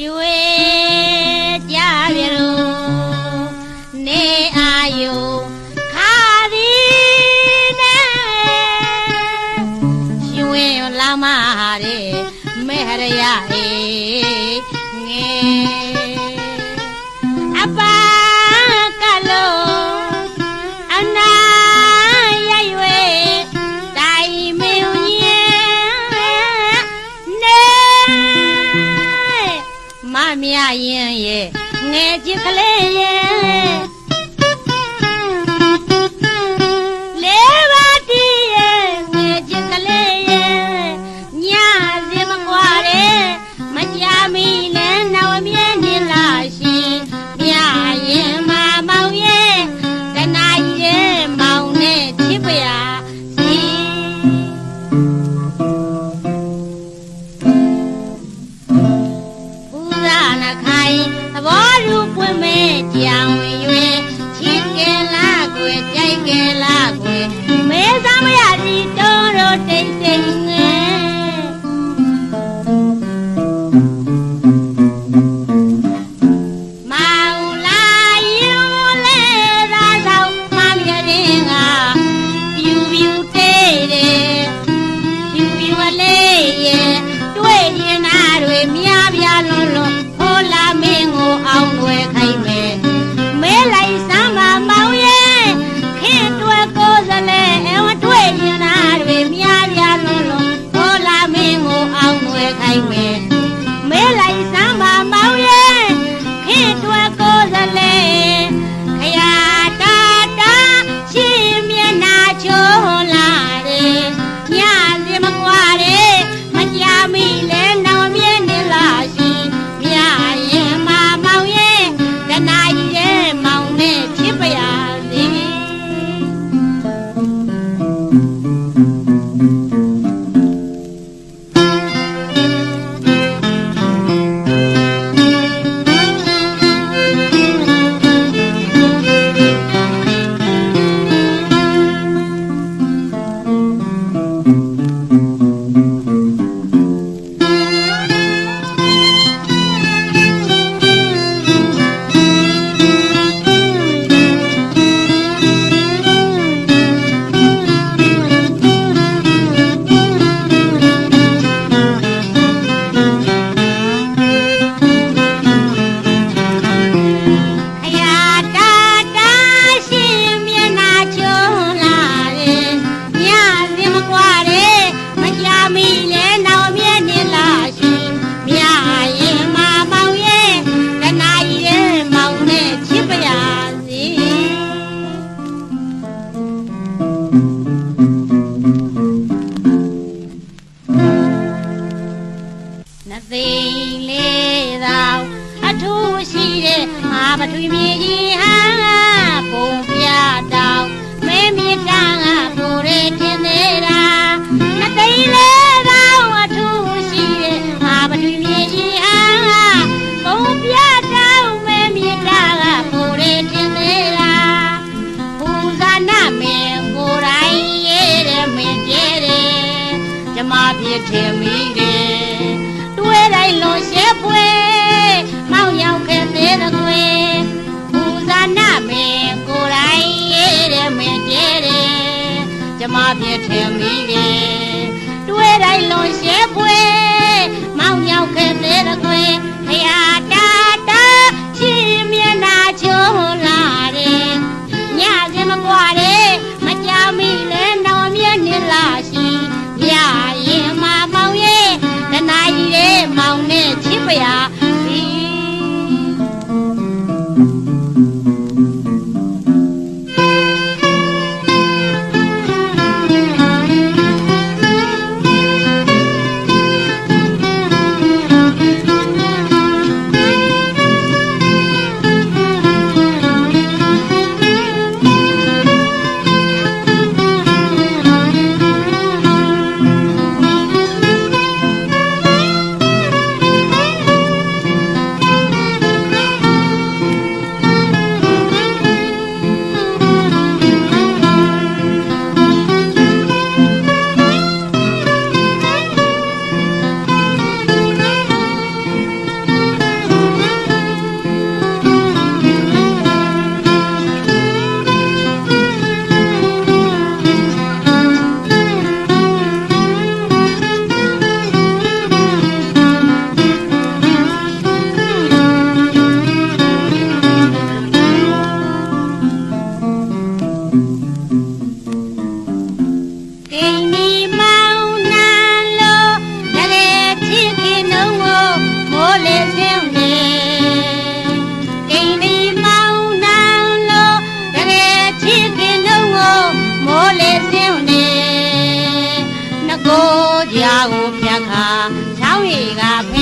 ရွေကြပြလို့နေအာယုခါသည်နဲ့ရွေလာမတဲ့မေရရအေငယ် y နှခိုင်သဘောလူပွင့်မဲ့ကြောင်ရွေချင်းကဲလာကွယ်ကြိုက်ကဲလာကွယ်မဲသားမရသည် မပြစ်ထင်မိတယ်တွေ့တိုင်းလွန်ရှဲပွဲမောင်ရောက်ခဲ့သေးတယ်ကွယ်ဘူဇာနာမင်းကိုယ်တိုင်ရဲ့တဲ့မင်းကျဲတယ်ကျမပြစ်ထင်မိတယ်တွေ့တိုင်းလွန်ရှဲပွဲမောင်ရောက်ခဲ့သေးတယ်ကွယ် ချော